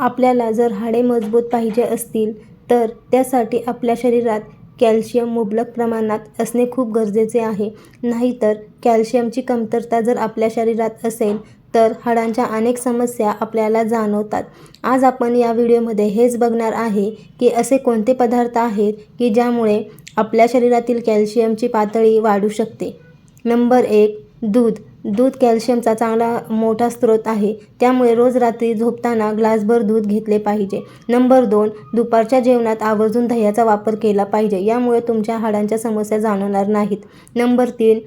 आपल्याला जर हाडे मजबूत पाहिजे असतील तर त्यासाठी आपल्या शरीरात कॅल्शियम मुबलक प्रमाणात असणे खूप गरजेचे आहे. नाहीतर कॅल्शियमची कमतरता जर आपल्या शरीरात असेल तर हाडांच्या अनेक समस्या आपल्याला जाणवतात. आज आपण या व्हिडिओमध्ये हेच बघणार आहे की असे कोणते पदार्थ आहेत की ज्यामुळे आपल्या शरीरातील कॅल्शियमची पातळी वाढू शकते. नंबर एक दूध. दूध कॅल्शियमचा चांगला मोठा स्रोत आहे. त्यामुळे रोज रात्री झोपताना ग्लासभर दूध घेतले पाहिजे. नंबर दोन दुपारच्या जेवणात आवर्जून दह्याचा वापर केला पाहिजे. यामुळे तुमच्या हाडांच्या समस्या जाणवणार नाहीत. नंबर तीन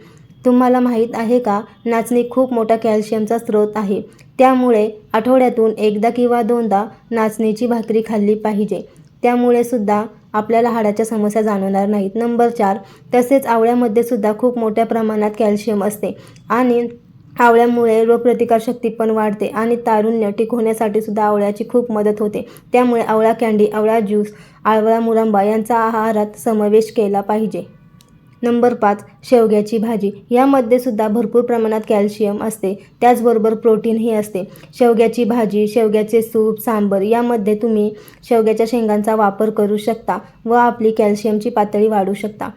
तुम्हाला माहीत आहे का नाचणी खूप मोठा कॅल्शियमचा स्रोत आहे. त्यामुळे आठवड्यातून एकदा किंवा दोनदा नाचणीची भाकरी खाल्ली पाहिजे. त्यामुळे सुद्धा आपल्याला हाडाच्या समस्या जाणवणार नाहीत. नंबर चार तसेच आवळ्यामध्ये सुद्धा खूप मोठ्या प्रमाणात कॅल्शियम असते आणि आवळ्यामुळे रोगप्रतिकारशक्ती पण वाढते आणि तारुण्य टिकवण्यासाठी सुद्धा आवळ्याची खूप मदत होते. त्यामुळे आवळा कँडी आवळा ज्यूस आवळा मुरंबा यांचा आहारात समावेश केला पाहिजे. नंबर पाच शेवग्याची भाजी. यामध्ये सुद्धा भरपूर प्रमाणात कॅल्शियम असते. त्याचबरोबर प्रोटीनही असते. शेवग्याची भाजी शेवग्याचे सूप सांबर यामध्ये तुम्ही शेवग्याच्या शेंगांचा वापर करू शकता व आपली कॅल्शियमची पातळी वाढू शकता.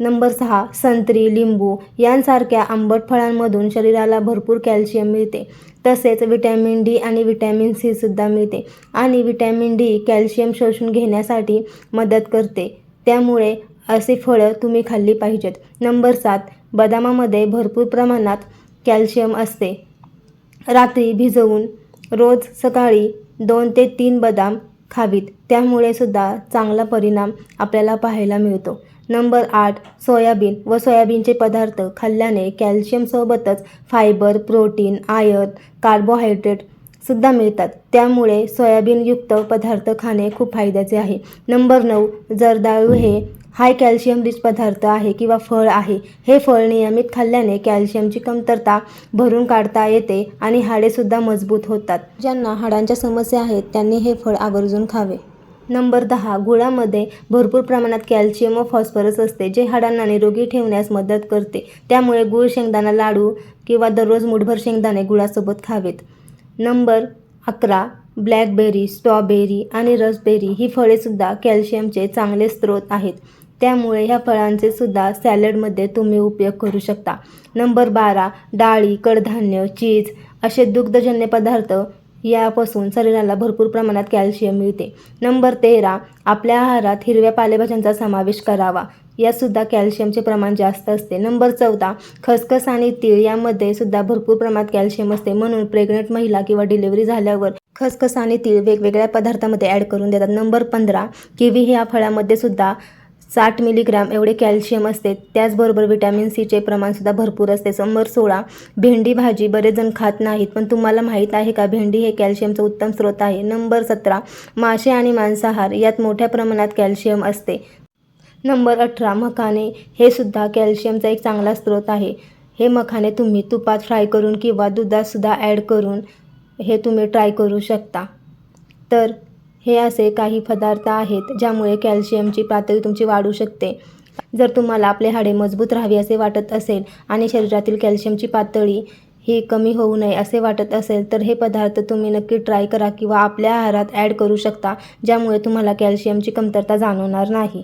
नंबर सहा संत्री लिंबू यांसारख्या आंबट फळांमधून शरीराला भरपूर कॅल्शियम मिळते. तसेच विटॅमिन डी आणि विटॅमिन सी सुद्धा मिळते आणि विटॅमिन डी कॅल्शियम शोषून घेण्यासाठी मदत करते. त्यामुळे असे फळं तुम्ही खाल्ली पाहिजेत. नंबर सात बदामामध्ये भरपूर प्रमाणात कॅल्शियम असते. रात्री भिजवून रोज सकाळी दोन ते तीन बदाम खावीत. त्यामुळे सुद्धा चांगला परिणाम आपल्याला पाहायला मिळतो. नंबर आठ सोयाबीन व सोयाबीनचे पदार्थ खाल्ल्याने कॅल्शियमसोबतच फायबर प्रोटीन आयर्न कार्बोहायड्रेट सुद्धा मिळतात. त्यामुळे सोयाबीनयुक्त पदार्थ खाणे खूप फायद्याचे आहे. नंबर नऊ जर्दाळू हे हाय कॅल्शियम रिच पदार्थ आहे किंवा फळ आहे हे फळ नियमित खाल्ल्याने कॅल्शियमची कमतरता भरून काढता येते आणि हाडेसुद्धा मजबूत होतात. ज्यांना हाडांच्या समस्या आहेत त्यांनी हे फळ आवर्जून खावे. नंबर दहा गुळामध्ये भरपूर प्रमाणात कॅल्शियम व फॉस्फरस असते जे हाडांना निरोगी ठेवण्यास मदत करते. त्यामुळे गुळ शेंगदाणा लाडू किंवा दररोज मुठभर शेंगदाणे गुळासोबत खावेत. नंबर अकरा ब्लॅकबेरी स्ट्रॉबेरी आणि रसबेरी ही फळेसुद्धा कॅल्शियमचे चांगले स्रोत आहेत. त्यामुळे ह्या फळांचे सुद्धा सॅलडमध्ये तुम्ही उपयोग करू शकता. नंबर बारा डाळी कडधान्य चीज असे दुग्धजन्य पदार्थ यापासून शरीराला भरपूर प्रमाणात कॅल्शियम मिळते. नंबर तेरा आपल्या आहारात हिरव्या पालेभाज्यांचा समावेश करावा. यातसुद्धा कॅल्शियमचे प्रमाण जास्त असते. नंबर चौदा खसखस आणि तीळ यामध्ये सुद्धा भरपूर प्रमाणात कॅल्शियम असते. म्हणून प्रेग्नंट महिला किंवा डिलिव्हरी झाल्यावर खसखस आणि तीळ वेगवेगळ्या पदार्थामध्ये ॲड करून देतात. नंबर पंधरा किवी ह्या फळामध्ये सुद्धा साठ मिलीग्राम एवढे कॅल्शियम असते. त्याचबरोबर विटॅमिन सीचे प्रमाणसुद्धा भरपूर असते. नंबर सोळा भेंडी भाजी बरेच जण खात नाहीत पण तुम्हाला माहीत आहे का भेंडी हे कॅल्शियमचं उत्तम स्रोत आहे. नंबर सतरा मासे आणि मांसाहार यात मोठ्या प्रमाणात कॅल्शियम असते. नंबर अठरा मखाने. हे सुद्धा कॅल्शियमचा एक चांगला स्रोत आहे. हे मखाने तुम्ही तुपात फ्राय करून किंवा दुधातसुद्धा ॲड करून हे तुम्ही ट्राय करू शकता. तर हे असे काही पदार्थ आहेत ज्यामुळे कॅल्शियमची पातळी तुमची वाढू शकते. जर तुम्हाला आपले हाडे मजबूत राहावे असे वाटत असेल आणि शरीरातील कॅल्शियमची पातळी ही कमी होऊ नये असे वाटत असेल तर हे पदार्थ तुम्ही नक्की ट्राय करा किंवा आपल्या आहारात ॲड करू शकता ज्यामुळे तुम्हाला कॅल्शियमची कमतरता जाणवणार नाही.